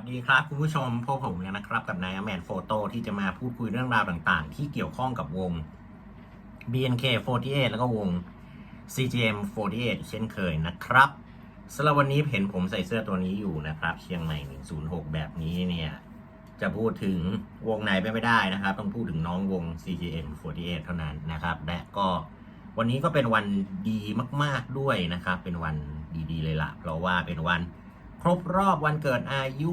สดีครับคุณผู้ชมพวกผมเนี่ยนะครับ กับนายแมนโฟโต้ที่จะมาพูดคุยเรื่องราวต่างๆ ที่เกี่ยวข้องกับวง BNK48 แล้วก็วง CGM48 เช่นเคยนะครับสำหรับวันนี้เห็นผมใส่เสื้อตัวนี้อยู่นะครับ เชียงใหม่ 106 แบบนี้เนี่ย จะพูดถึงวงไหนไปไม่ได้นะครับ ต้องพูดถึงน้องวง CGM48 เท่านั้นนะครับ และก็วันนี้ก็เป็นวันดีมาก ๆด้วยนะครับ เป็นวันดีๆเลยล่ะเพราะว่าเป็นวัน ครบรอบวันเกิดอายุ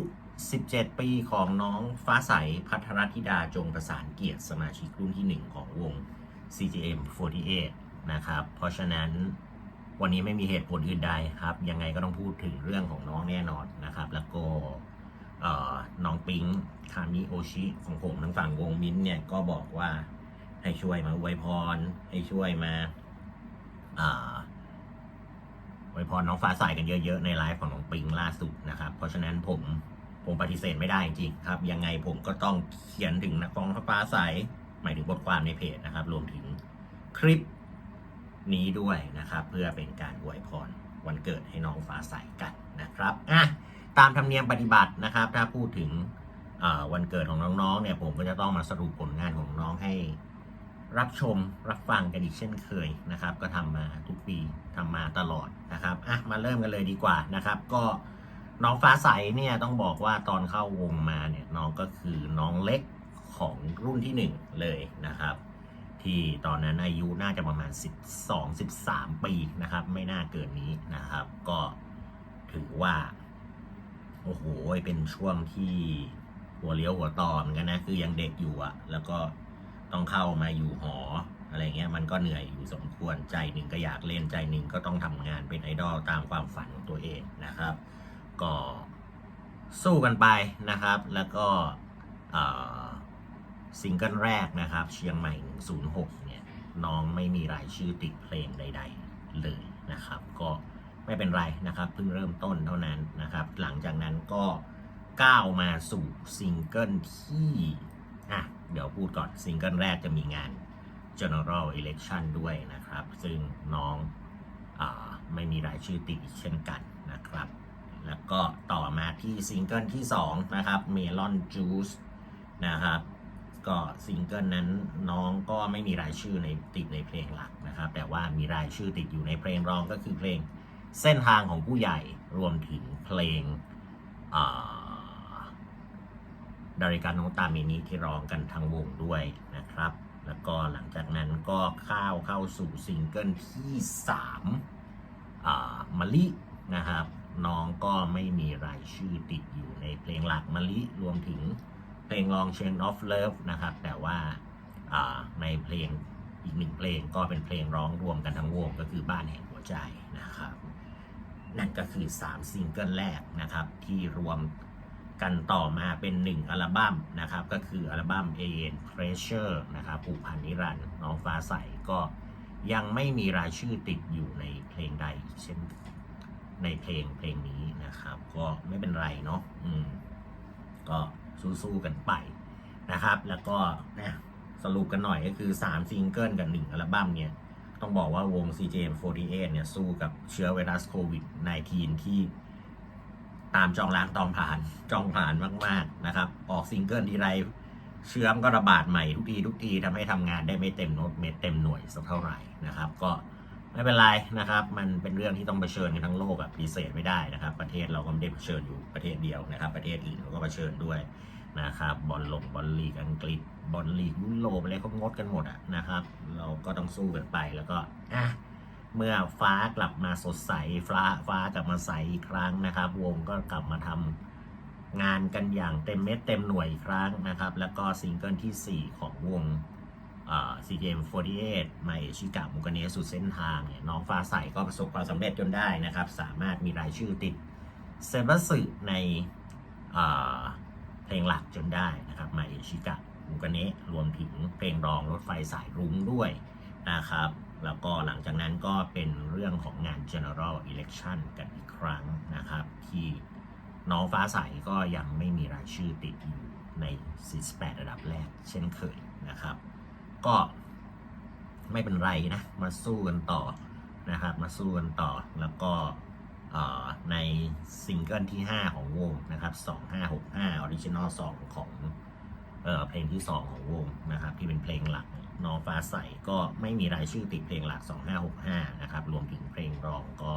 17 ปีของน้องฟ้าใสพัทรธิดาจงประสานเกียรติสมาชิกรุ่นที่ 1 ของวง CGM48 นะครับ เพราะฉะนั้นวันนี้ไม่มีเหตุผลอื่นใดครับ ยังไงก็ต้องพูดถึงเรื่องของน้องแน่นอนนะครับ แล้วก็น้องปิงคามิโอชิของผมทางฝั่งวงมินท์เนี่ยก็บอกว่าให้ช่วยมาอวยพร ให้ช่วยมาา ไวยพรน้องฟ้าใสกันเยอะๆในไลฟ์ของน้องปิงล่าสุดนะครับ เพราะฉะนั้นผมผมปฏิเสธไม่ได้จริงครับ ยังไงผมก็ต้องเขียนถึงนักร้องฟ้าใสหมายถึงบทความในเพจนะครับ รวมถึงคลิปนี้ด้วยนะครับ เพื่อเป็นการอวยพรวันเกิดให้น้องฟ้าใสกันนะครับอะตามธรรมเนียมปฏิบัตินะครับ ถ้าพูดถึงวันเกิดของน้องๆเนี่ยผมก็จะต้องมาสรุปผลงานของน้องให้ รับชมรับฟังกันอีกเช่นเคยนะครับ ก็ทำมาทุกปีทำมาตลอดนะครับอะมาเริ่มกันเลยดีกว่านะครับ ก็น้องฟ้าใสเนี่ยต้องบอกว่าตอนเข้าวงมาเนี่ยน้องก็คือน้องเล็กของรุ่นที่หนึ่งเลยนะครับ ที่ตอนนั้นอายุน่าจะประมาณ 12-13 ปีนะครับ ไม่น่าเกินนี้นะครับ ก็ถือว่าโอ้โหเป็นช่วงที่หัวเลี้ยวหัวต่อเหมือนกันนะ คือยังเด็กอยู่อะแล้วก็ ต้องเข้ามาอยู่หออะไรเงี้ยมันก็เหนื่อยอยู่สมควรใจหนึ่งก็อยากเล่นใจหนึ่งก็ต้องทำงานเป็นไอดอลตามความฝันของตัวเองนะครับ ก็สู้กันไปนะครับ แล้วก็เอ่อซิงเกิลแรกนะครับ เชียงใหม่ 106 เนี่ย น้องไม่มีรายชื่อติดเพลงใด ๆ เลยนะครับ ก็ไม่เป็นไรนะครับ เพิ่งเริ่มต้นเท่านั้นนะครับ หลังจากนั้นก็ก้าวมาสู่ซิงเกิลที่ อะเดี๋ยวพูดก่อนซิงเกิลแรกจะมีงาน General Election ด้วยนะครับ ซึ่งน้องอไม่มีรายชื่อติดเช่นกันนะครับ แล้วก็ต่อมาที่ซิงเกิลที่ 2 นะครับ Melon Juice นะครับก็ซิงเกิลนั้นน้องก็ไม่มีรายชื่อในติดในเพลงหลักนะครับ แต่ว่ามีรายชื่อติดอยู่ในเพลงรองก็คือเพลงเส้นทางของผู้ใหญ่รวมถึงเพลงอ่า ดาริกาโนตามินิที่ร้องกันทั้งวงด้วยนะครับ แล้วก็หลังจากนั้นก็เข้าเข้าสู่ซิงเกิลที่3อ่ามะลินะครับน้องก็ไม่มีรายชื่อติดอยู่ในเพลงหลักมะลิรวมถึงเพลงลอง Chain of Love นะครับ แต่ว่าอ่าในเพลงอีกหนึ่งเพลงก็เป็นเพลงร้องรวมกันทั้งวงก็คือบ้านแห่งหัวใจนะครับ นั่นก็คือ 3 ซิงเกิลแรกนะครับ ที่รวม กันต่อมาเป็น 1 อัลบั้มนะครับ ก็คืออัลบั้ม a n Treasure นะครับผูกพันนิรันด์น้องฟ้าใสก็ยังไม่มีรายชื่อติดอยู่ในเพลงใดอีกเช่นในเพลงเพลงนี้นะครับ ก็ไม่เป็นไรเนาะอืมก็สู้ๆกันไปนะครับ แล้วก็นะสรุปกันหน่อยก็คือ 3 ซิงเกิลกับ 1 อัลบั้มเนี่ย ต้องบอกว่าวง CJM48 เนี่ยสู้กับเชื้อไวรัสโควิด -19 ที่ ตามจองล้างตอมผ่านจองผ่านมาก ๆนะครับ ออกซิงเกิลทีไรเชื้อมก็ระบาดใหม่ทุกทีทุกทีทำให้ทำงานได้ไม่เต็มโน้ตเม็ดเต็มหน่วยสักเท่าไหร่นะครับ ก็ไม่เป็นไรนะครับ มันเป็นเรื่องที่ต้องเผชิญกันทั้งโลกอะปฏิเสธไม่ได้นะครับ ประเทศเราก็ไม่ได้เผชิญอยู่ประเทศเดียวนะครับ ประเทศอื่นเขาก็เผชิญด้วยนะครับบอลลงบอลลีกอังกฤษบอลลีกยุโรปอะไรเขางดกันหมดอะนะครับ เราก็ต้องสู้กันไปแล้วก็อะ เมื่อฟ้ากลับมาสดใสฟ้าฟ้ากลับมาใสอีกครั้งนะครับ วงก็กลับมาทำงานกันอย่างเต็มเม็ดเต็มหน่วยอีกครั้งนะครับ แล้วก็ซิงเกิลที่ 4 ของวงซีเกม48มาเอชิกะมุกเนสุดเส้นทางเนี่ยน้องฟ้าใสก็ประสบความสำเร็จจนได้นะครับ สามารถมีรายชื่อติดเซบัสึในอ่าเพลงหลักจนได้นะครับมาเอชิกะมุกเนะรวมถึงเพลงรองรถไฟสายรุ้งด้วยนะครับ แล้วก็หลังจากนั้นก็เป็นเรื่องของงาน general election กันอีกครั้งนะครับ ที่น้องฟ้าใสก็ยังไม่มีรายชื่อติดอยู่ใน 48 ระดับแรก เช่นเคยนะครับ ก็ไม่เป็นไรนะ มาสู้กันต่อนะครับ มาสู้กันต่อแล้วก็ในซิงเกิลที่ 5 ของวงนะครับ 2565 Original Song ของเออเพลงที่ 2 ของวงนะครับ ที่เป็นเพลงหลัก น้องฟ้าใสก็ไม่มีรายชื่อติดเพลงหลัก 2565 นะครับ รวมถึงเพลงรองก็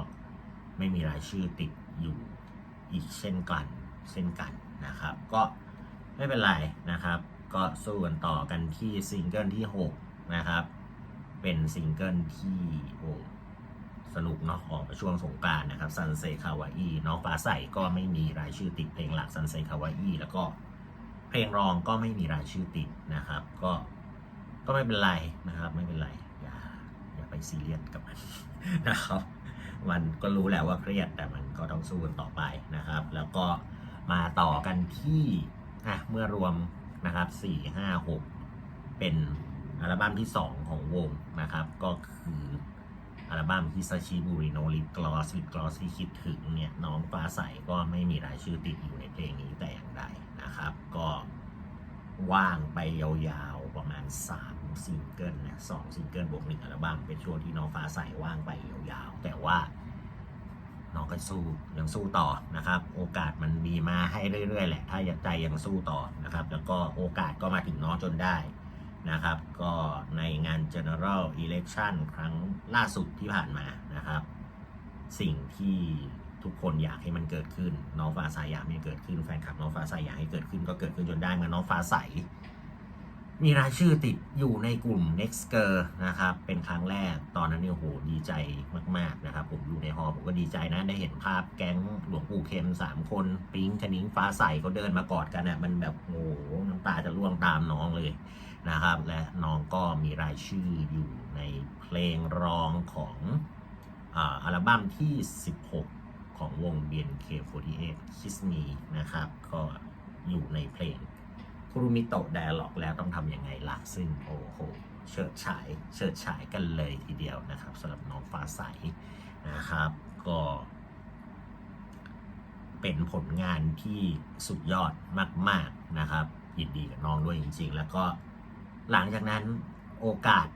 ไม่มีรายชื่อติดอยู่อีกเช่นกันเช่นกันนะครับ ก็ไม่เป็นไรนะครับ ก็สู้กันต่อกันที่ซิงเกิลที่ 6 นะครับ เป็นซิงเกิลที่โอ้สนุกเนาะออกมาช่วงสงการนะครับซันเซคาวาอีน้องฟ้าใสก็ไม่มีรายชื่อติดเพลงหลักซันเซคาวาอีแล้วก็เพลงรองก็ไม่มีรายชื่อติดนะครับ ก็ ก็ไม่เป็นไรนะครับไม่เป็นไรอย่าอย่าไปซีเรียสกับมันนะครับมันก็รู้แหละว่าเครียดแต่มันก็ต้องสู้กันต่อไปนะครับ แล้วก็มาต่อกันที่อะเมื่อรวมนะครับสี่ห้าหกเป็นอัลบั้มที่ 2 ของวงนะครับ ก็คืออัลบั้มฮิซาชิบุริโนลิกลอสลิกลอสที่คิดถึงเนี่ยน้องฟ้าใสก็ไม่มีรายชื่อติดอยู่ในเพลงนี้แต่อย่างใดนะครับ ก็ว่างไปยาวๆประมาณ 3 ซิงเกิลนะสองซิงเกิลบวกหนึ่งอัลบั้มเป็นช่วงที่น้องฟ้าใสว่างไปยาวๆ แต่ว่าน้องก็สู้ยังสู้ต่อนะครับ โอกาสมันมีมาให้เรื่อยๆแหละ ถ้าใจยังสู้ต่อนะครับ แล้วก็โอกาสก็มาถึงน้องจนได้นะครับ ก็ในงาน general election ครั้งล่าสุดที่ผ่านมานะครับ สิ่งที่ทุกคนอยากให้มันเกิดขึ้น น้องฟ้าใสอยากให้เกิดขึ้นแฟนคลับน้องฟ้าใสอยากให้เกิดขึ้นก็เกิดขึ้นจนได้เมื่อน้องฟ้าใส มีรายชื่อติดอยู่ในกลุ่ม Next Girl นะครับ เป็นครั้งแรกตอนนั้นเนี่ยโหดีใจมาก ๆ นะครับ ผมอยู่ในฮอลล์ผมก็ดีใจนะ ได้เห็นภาพแก๊งหลวงปู่เข็มสามคน ปิงคณิ้งฟ้าใสเขาเดินมากอดกันนะมันแบบโอ้โหน้ำตาจะร่วงตามน้องเลยนะครับ และน้องก็มีรายชื่ออยู่ในเพลงรองของอัลบั้มที่ 16 ของวง BNK48 Kiss Me นะครับ ก็อยู่ในเพลง คุรุมิโตะไดอะล็อกแล้วต้องทำยังไงล่ะซึ่งโอ้โหเฉิดฉายเฉิดฉายกันเลยทีเดียวนะครับสำหรับน้องฟ้าใสนะครับก็เป็นผลงานที่สุดยอดมาก ๆนะครับยินดีกับน้องด้วยจริง ๆ แล้วก็หลังจากนั้นโอกาส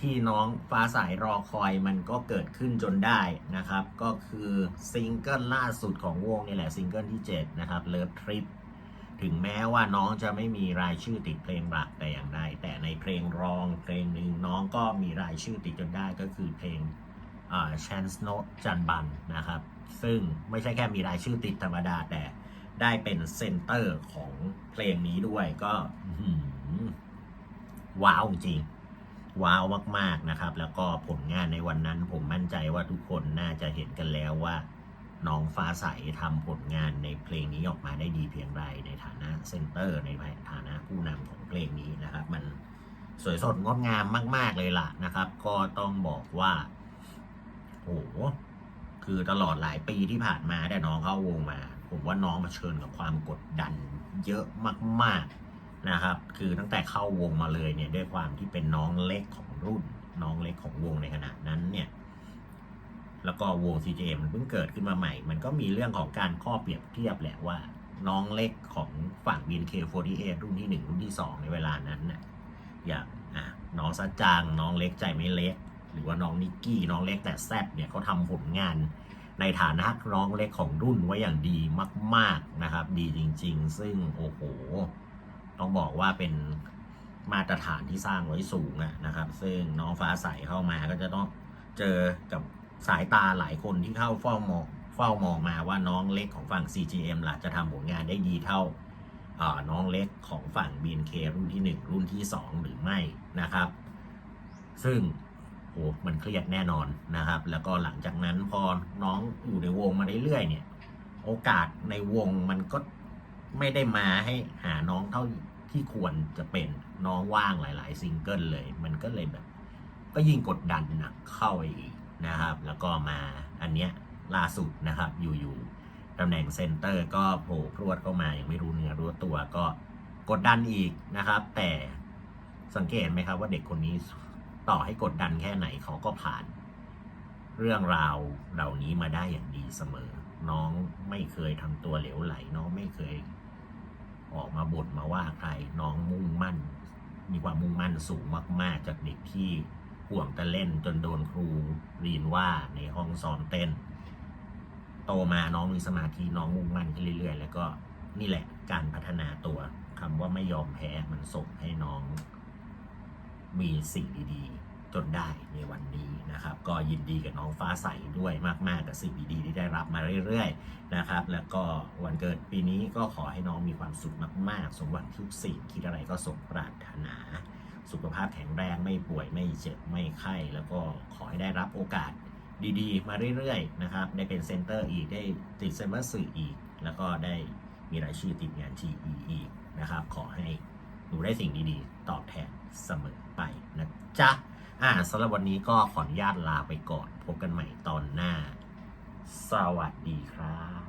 ที่น้องฟ้าใสรอคอยมันก็เกิดขึ้นจนได้นะครับ ก็คือซิงเกิลล่าสุดของวงนี่แหละซิงเกิลที่ 7 นะครับ Love Trip ถึงแม้ว่าน้องจะไม่มีรายชื่อติดเพลงหลักแต่อย่างใดแต่ในเพลงรองเพลงหนึ่งน้องก็มีรายชื่อติดจนได้ก็คือเพลงอ่า Chance No จันบันนะครับ ซึ่งไม่ใช่แค่มีรายชื่อติดธรรมดาแต่ได้เป็นเซนเตอร์ของเพลงนี้ด้วยก็ว้าวจริง ว้าวมาก ๆนะครับ แล้วก็ผลงานในวันนั้นผมมั่นใจว่าทุกคนน่าจะเห็นกันแล้วว่า น้องฟ้าใสทำผลงานในเพลงนี้ออกมาได้ดีเพียงไรในฐานะเซนเตอร์ ในฐานะผู้นำของเพลงนี้นะครับ มันสวยสดงดงามมาก ๆเลยล่ะนะครับ ก็ต้องบอกว่าโอ้โหคือตลอดหลายปีที่ผ่านมาแต่น้องเข้าวงมา ผมว่าน้องมาเผชิญกับความกดดันเยอะมาก ๆนะครับ คือตั้งแต่เข้าวงมาเลยเนี่ยด้วยความที่เป็นน้องเล็กของรุ่น น้องเล็กของวงในขณะนั้นเนี่ย แล้วก็วง CJM มันเพิ่งเกิดขึ้นมาใหม่ มันก็มีเรื่องของการข้อเปรียบเทียบแหละว่า น้องเล็กของฝั่ง BNK48 รุ่นที่ 1 รุ่นที่ 2 ในเวลานั้นน่ะอย่างอะน้องซัจาง น้องเล็กใจไม่เล็ก หรือว่าน้องนิกกี้ น้องเล็กแต่แซบเนี่ยเขาทำผลงานในฐานะน้องเล็กของรุ่นไว้อย่างดีมาก ๆนะครับ ดีจริง ๆ ซึ่งโอ้โห ต้องบอกว่าเป็นมาตรฐานที่สร้างไว้สูงอะนะครับ ซึ่งน้องฟ้าใสเข้ามาก็จะต้องเจอกับ สายตาหลายคนที่เข้าเฝ้ามองเฝ้ามองมาว่าน้องเล็กของฝั่ง CGM ล่ะจะทำผลงานได้ดีเท่าน้องเล็กของฝั่ง BNK รุ่นที่ 1 รุ่นที่ 2 หรือไม่นะครับ ซึ่งโอ้มันเครียดแน่นอนนะครับ แล้วก็หลังจากนั้นพอน้องอยู่ในวงมาเรื่อยๆเนี่ย โอกาสในวงมันก็ไม่ได้มาให้หาน้องเท่าที่ควรจะเป็นน้องว่างหลาย ๆ ซิงเกิลเลย มันก็เลยแบบ ก็ยิ่งกดดันหนักเข้าไปอีก นะครับ แล้วก็มาอันเนี้ยล่าสุดนะครับ อยู่ๆตำแหน่งเซนเตอร์ก็โผล่พรวดเข้ามาอย่างไม่รู้เนื้อรู้ตัวก็กดดันอีกนะครับ แต่สังเกตไหมครับว่าเด็กคนนี้ต่อให้กดดันแค่ไหนเขาก็ผ่าน เรื่องราวเหล่านี้มาได้อย่างดีเสมอ น้องไม่เคยทำตัวเหลวไหล น้องไม่เคย ออกมาบ่นมาว่าใคร น้องมุ่งมั่น มีความมุ่งมั่นสูงมาก ๆ จากเด็กที่ ห่วงแต่เล่นจนโดนครูเรียนว่าในห้องซ้อมเต้น โตมาน้องมีสมาธิน้องมุ่งมั่นขึ้นเรื่อย ๆ แล้วก็นี่แหละการพัฒนาตัวคำว่าไม่ยอมแพ้มันส่งให้น้อง มีสิ่งดี ๆ จนได้ในวันนี้นะครับ ก็ยินดีกับน้องฟ้าใสด้วยมาก ๆ กับสิ่งดีๆที่ได้รับมาเรื่อย ๆ นะครับ แล้วก็วันเกิดปีนี้ก็ขอให้น้องมีความสุขมาก ๆ สมหวังทุกสิ่งคิดอะไรก็สมปรารถนา สุขภาพแข็งแรงไม่ป่วยไม่เจ็บไม่ไข้ แล้วก็ขอให้ได้รับโอกาสดีๆ มาเรื่อยๆนะครับได้เป็นเซนเตอร์อีกได้ติดเซนเตอร์สื่ออีก แล้วก็ได้มีรายชื่อติดงานทีอีกนะครับ ขอให้หนูได้สิ่งดีๆ ตอบแทนเสมอไปนะจ๊ะอ่าสำหรับวันนี้ก็ขออนุญาตลาไปก่อน พบกันใหม่ตอนหน้า สวัสดีครับ